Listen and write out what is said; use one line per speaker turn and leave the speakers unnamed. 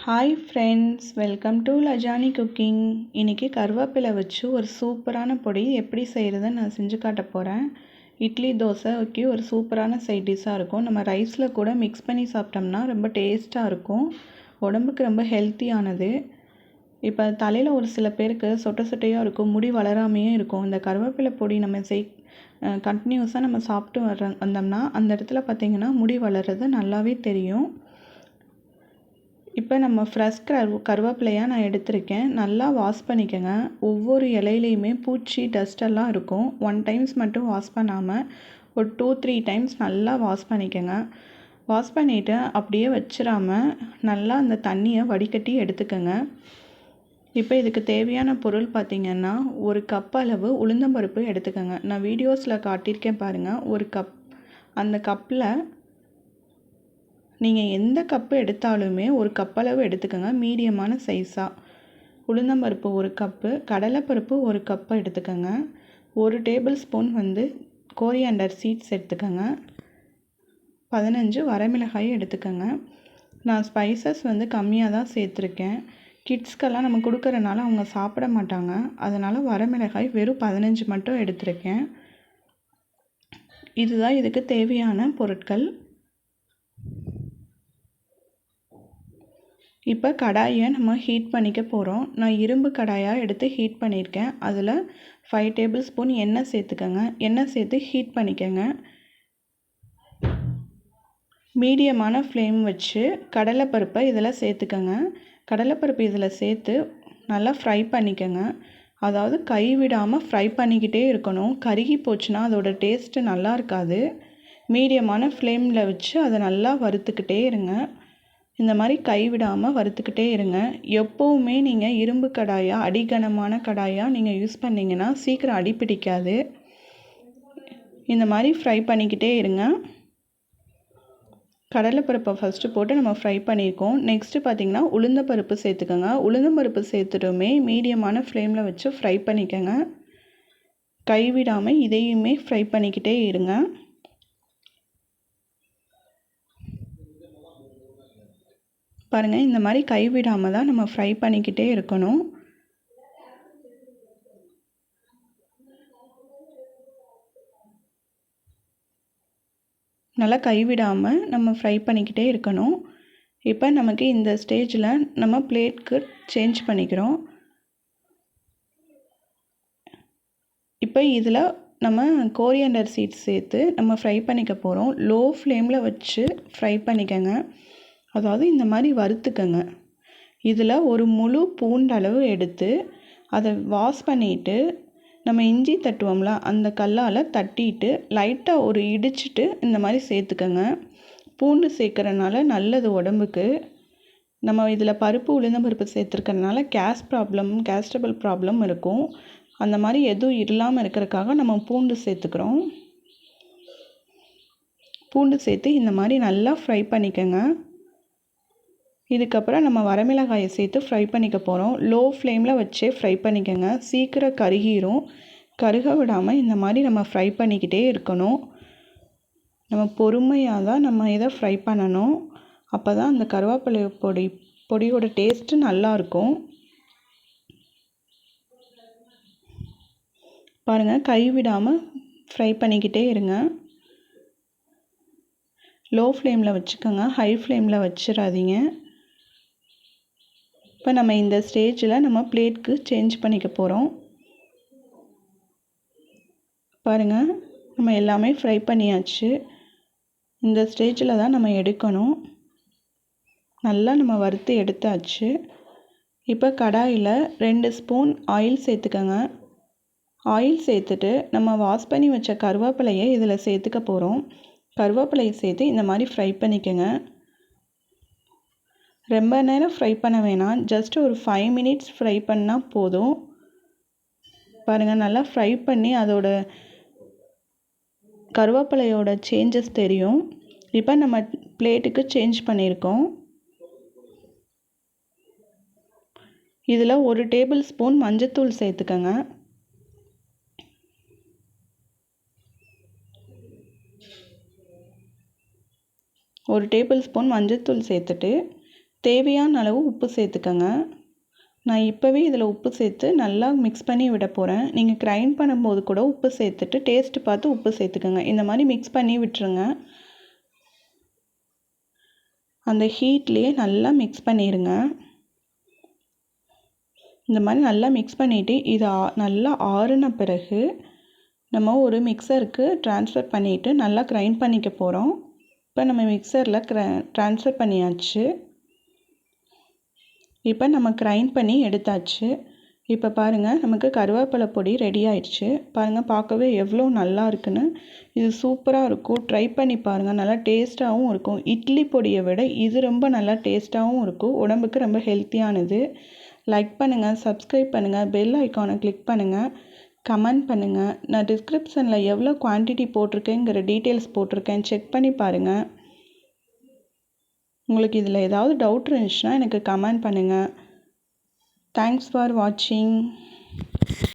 Hi friends welcome to Lajani cooking இன்றைக்கி கருவேப்பிலை வச்சு ஒரு சூப்பரான பொடி எப்படி செய்கிறதுன்னு நான் செஞ்சு காட்ட போகிறேன் இட்லி தோசைக்கு ஒரு சூப்பரான சைட் டிஷ்ஷாக இருக்கும். நம்ம ரைஸில் கூட மிக்ஸ் பண்ணி சாப்பிட்டோம்னா ரொம்ப டேஸ்ட்டாக இருக்கும். உடம்புக்கு ரொம்ப ஹெல்த்தியானது இப்போ தலையில் ஒரு சில பேருக்கு சொட்ட சொட்டையாக இருக்கும் முடி வளராமையே இருக்கும். இந்த கருவேப்பிலை பொடி நம்ம செய் கண்டினியூஸாக நம்ம சாப்பிட்டு வர வந்தோம்னா அந்த இடத்துல பார்த்திங்கன்னா முடி வளர்கிறது நல்லாவே தெரியும். இப்போ நம்ம ஃப்ரெஷ் கரு கருவேப்பிலையாக நான் எடுத்திருக்கேன். நல்லா வாஷ் பண்ணிக்கோங்க. ஒவ்வொரு இலையிலையுமே பூச்சி டஸ்டெல்லாம் இருக்கும். ஒன் டைம்ஸ் மட்டும் வாஷ் பண்ணாமல் ஒரு டூ த்ரீ டைம்ஸ் நல்லா வாஷ் பண்ணிக்கோங்க. வாஷ் பண்ணிவிட்டு அப்படியே வச்சிடாம நல்லா அந்த தண்ணியை வடிகட்டி எடுத்துக்கோங்க. இப்போ இதுக்கு தேவையான பொருள் பார்த்திங்கன்னா ஒரு கப் அளவு உளுந்தம்பருப்பு எடுத்துக்கோங்க. நான் வீடியோஸில் காட்டியிருக்கேன் பாருங்கள் ஒரு கப் அந்த கப்பில் நீங்கள் எந்த கப்பு எடுத்தாலுமே ஒரு கப்பளவு எடுத்துக்கோங்க. மீடியமான சைஸாக உளுந்தம்பருப்பு ஒரு கப்பு கடலைப்பருப்பு ஒரு கப்பு எடுத்துக்கோங்க. ஒரு டேபிள் ஸ்பூன் வந்து கோரியாண்டர் சீட்ஸ் எடுத்துக்கோங்க. பதினஞ்சு வரமிளகாய் எடுத்துக்கோங்க. நான் ஸ்பைசஸ் வந்து கம்மியாக தான் சேர்த்துருக்கேன். கிட்ஸ்க்கெல்லாம் நம்ம கொடுக்குறனால அவங்க சாப்பிட மாட்டாங்க. அதனால் வரமிளகாய் வெறும் பதினஞ்சு மட்டும் எடுத்திருக்கேன். இதுதான் இதுக்கு தேவையான பொருட்கள். இப்போ கடாயை நம்ம ஹீட் பண்ணிக்க போகிறோம். நான் இரும்பு கடாயாக எடுத்து ஹீட் பண்ணியிருக்கேன். அதில் ஃபைவ் டேபிள் ஸ்பூன் எண்ணெய் சேர்த்துக்கோங்க. எண்ணெய் சேர்த்து ஹீட் பண்ணிக்கோங்க. மீடியமான ஃப்ளேம் வச்சு கடலைப்பருப்பை இதில் சேர்த்துக்கோங்க. கடலைப்பருப்பு இதில் சேர்த்து நல்லா ஃப்ரை பண்ணிக்கோங்க. அதாவது கை விடாமல் ஃப்ரை பண்ணிக்கிட்டே இருக்கணும். கருகி போச்சுன்னா அதோடய டேஸ்ட்டு நல்லா இருக்காது. மீடியமான ஃப்ளேமில் வச்சு அதை நல்லா வறுத்துக்கிட்டே இருங்க. இந்த மாதிரி கைவிடாமல் வறுத்துக்கிட்டே இருங்க. எப்போவுமே நீங்கள் இரும்பு கடாயாக அடிகனமான கடாயாக நீங்கள் யூஸ் பண்ணிங்கன்னா சீக்கிரம் அடி பிடிக்காது. இந்த மாதிரி ஃப்ரை பண்ணிக்கிட்டே இருங்க. கடலைப்பருப்பை ஃபஸ்ட்டு போட்டு நம்ம ஃப்ரை பண்ணியிருக்கோம் நெக்ஸ்ட்டு பார்த்திங்கன்னா உளுந்தப்பருப்பு சேர்த்துக்கோங்க. உளுந்தம்பருப்பு சேர்த்துட்டுமே மீடியமான ஃப்ளேமில் வச்சு ஃப்ரை பண்ணிக்கோங்க. கைவிடாமல் இதையுமே ஃப்ரை பண்ணிக்கிட்டே இருங்க. பாருங்கள் இந்த மாதிரி கைவிடாமல் தான் நம்ம ஃப்ரை பண்ணிக்கிட்டே இருக்கணும். நல்லா கைவிடாமல் நம்ம ஃப்ரை பண்ணிக்கிட்டே இருக்கணும். இப்போ நமக்கு இந்த ஸ்டேஜில் நம்ம பிளேட்க்கு சேஞ்ச் பண்ணிக்கிறோம். இப்போ இதில் நம்ம கோரியண்டர் சீட்ஸ் சேர்த்து நம்ம ஃப்ரை பண்ணிக்க போகிறோம் லோ ஃப்ளேமில் வச்சு ஃப்ரை பண்ணிக்கங்க. அதாவது இந்த மாதிரி வறுத்துக்கங்க. இதில் ஒரு முழு பூண்டளவு எடுத்து அதை வாஷ் பண்ணிவிட்டு நம்ம இஞ்சி தட்டுவோம்ல அந்த கல்லால் தட்டிட்டு லைட்டாக ஒரு இடிச்சிட்டு இந்த மாதிரி சேர்த்துக்கங்க. பூண்டு சேர்க்குறனால நல்லது உடம்புக்கு. நம்ம இதில் பருப்பு உளுந்தம்பருப்பு சேர்த்துருக்கறனால கேஸ் ப்ராப்ளம் கேஸ்டபிள் ப்ராப்ளம் இருக்கும். அந்த மாதிரி எதுவும் இல்லாமல் இருக்கிறதுக்காக நம்ம பூண்டு சேர்த்துக்கிறோம். பூண்டு சேர்த்து இந்த மாதிரி நல்லா ஃப்ரை பண்ணிக்கோங்க. இதுக்கப்புறம் நம்ம வரமிளகாயை சேர்த்து ஃப்ரை பண்ணிக்க போகிறோம் லோ ஃப்ளேமில் வச்சே ஃப்ரை பண்ணிக்கோங்க. சீக்கிரம் கருகிரும். கருக விடாமல் இந்த மாதிரி நம்ம ஃப்ரை பண்ணிக்கிட்டே இருக்கணும். நம்ம பொறுமையாக தான் நம்ம இதை ஃப்ரை பண்ணணும். அப்போ தான் அந்த கருவேப்பிலை பொடி பொடியோட டேஸ்ட்டு நல்லாயிருக்கும் பாருங்கள் கை விடாமல் ஃப்ரை பண்ணிக்கிட்டே இருங்க. லோ ஃப்ளேமில் வச்சுக்கோங்க ஹை ஃப்ளேமில் வச்சிடாதீங்க. இப்போ நம்ம இந்த ஸ்டேஜில் நம்ம பிளேட்க்கு சேஞ்ச் பண்ணிக்க போகிறோம் பாருங்கள் நம்ம எல்லாமே ஃப்ரை பண்ணியாச்சு. இந்த ஸ்டேஜில் தான் நம்ம எடுக்கணும். நல்லா நம்ம வறுத்து எடுத்தாச்சு. இப்போ கடாயில் ரெண்டு ஸ்பூன் ஆயில் சேர்த்துக்கோங்க. ஆயில் சேர்த்துட்டு நம்ம வாஷ் பண்ணி வச்ச கருவேப்பிலையை இதில் சேர்த்துக்க போகிறோம் கருவேப்பிலையை சேர்த்து இந்த மாதிரி ஃப்ரை பண்ணிக்கோங்க. ரொம்ப நேரம் ஃப்ரை பண்ண வேணாம். ஜஸ்ட் ஒரு ஃபைவ் மினிட்ஸ் ஃப்ரை பண்ணால் போதும். பாருங்கள் நல்லா ஃப்ரை பண்ணி அதோட கருவேப்பிலையோட சேஞ்சஸ் தெரியும். இப்போ நம்ம பிளேட்டுக்கு சேஞ்ச் பண்ணியிருக்கோம். இதில் ஒரு டேபிள் ஸ்பூன் மஞ்சத்தூள் சேர்த்துக்கோங்க. ஒரு டேபிள் ஸ்பூன் மஞ்சத்தூள் சேர்த்துட்டு தேவையான அளவு உப்பு சேர்த்துக்கங்க. நான் இப்போவே இதில் உப்பு சேர்த்து நல்லா மிக்ஸ் பண்ணி விட போகிறேன் நீங்கள் கிரைண்ட் பண்ணும்போது கூட உப்பு சேர்த்துட்டு டேஸ்ட்டு பார்த்து உப்பு சேர்த்துக்கோங்க. இந்த மாதிரி மிக்ஸ் பண்ணி விட்டுருங்க. அந்த ஹீட்லேயே நல்லா மிக்ஸ் பண்ணிடுங்க இந்த மாதிரி நல்லா மிக்ஸ் பண்ணிவிட்டு இது நல்லா ஆறுன பிறகு நம்ம ஒரு மிக்சருக்கு ட்ரான்ஸ்ஃபர் பண்ணிவிட்டு நல்லா கிரைண்ட் பண்ணிக்க போகிறோம் இப்போ நம்ம மிக்சரில் க்ர ட்ரான்ஸ்ஃபர் பண்ணியாச்சு. இப்போ நம்ம கிரைண்ட் பண்ணி எடுத்தாச்சு. இப்போ பாருங்கள் நமக்கு கருவேப்பிலை பொடி ரெடி ஆயிடுச்சு. பாருங்கள் பார்க்கவே எவ்வளோ நல்லா இருக்குன்னு. இது சூப்பராக இருக்கும். ட்ரை பண்ணி பாருங்கள் நல்லா டேஸ்ட்டாகவும் இருக்கும். இட்லி பொடியை விட இது ரொம்ப நல்லா டேஸ்ட்டாகவும் இருக்கும். உடம்புக்கு ரொம்ப ஹெல்த்தியானது லைக் பண்ணுங்கள் சப்ஸ்கிரைப் பண்ணுங்கள் பெல் ஐக்கானை கிளிக் பண்ணுங்கள் கமெண்ட் பண்ணுங்கள் நான் டிஸ்கிரிப்ஷனில் எவ்வளோ குவான்டிட்டி போட்டிருக்கேங்கிற டீட்டெயில்ஸ் போட்டிருக்கேன். செக் பண்ணி பாருங்கள் உங்களுக்கு இதில் ஏதாவது டவுட் இருந்துச்சுன்னா எனக்கு கமெண்ட் பண்ணுங்கள் தேங்க்ஸ் ஃபார் வாட்சிங்